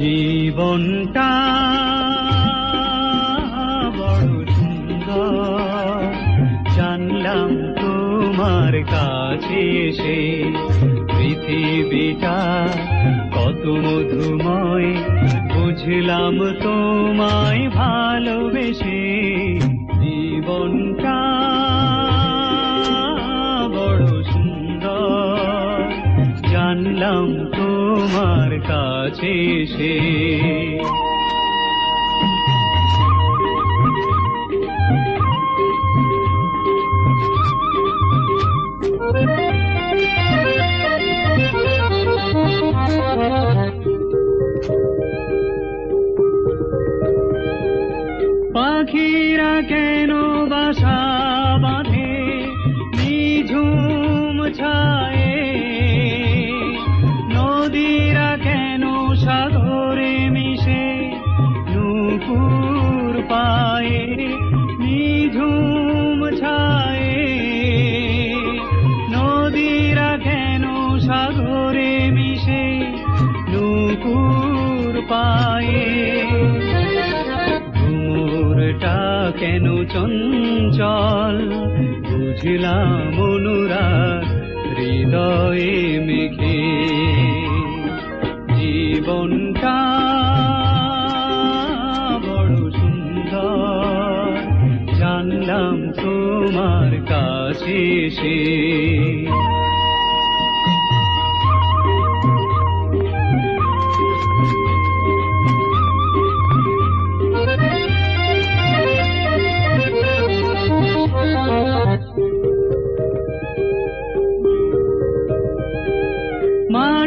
জীবনটা বড় সুন্দর। জানলাম তোমার কাছে এসে পৃথিবীটা কত মধুময়। বুঝলাম তোমায় ভালোবেসে জীবনটা বড় সুন্দর। জানলাম তোমার কাছে এসে। পাখিরা কেন বাসা চঞ্চল। বুঝলাম অনুরাগ হৃদয়ে মেঘে জীবনটা বড় সুন্দর জানলাম তোমার কাছে এসে।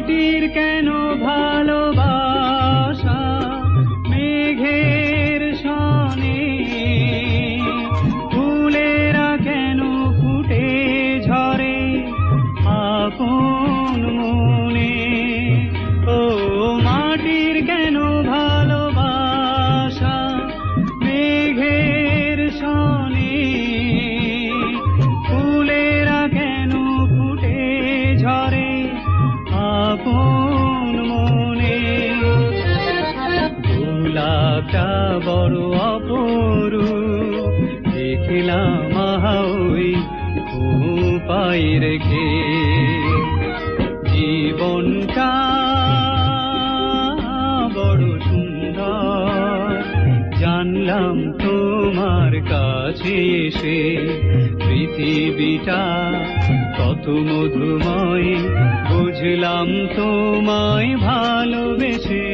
মাটির কেন ভালোবাসা? মেঘের সনে ফুলেরা কেন ফুটে ঝরে? আপন মনে। ও মাটির কেন ভালোবাসা? মেঘের সনে গোলাপটা বড় অপরু দেখিলাম ওই পাই রেখে। জীবনটা বড় সুন্দর। জানলাম তোমার কাছে এসে পৃথিবীটা কত মধুময়। বুঝলাম তোমায় ভালোবেসে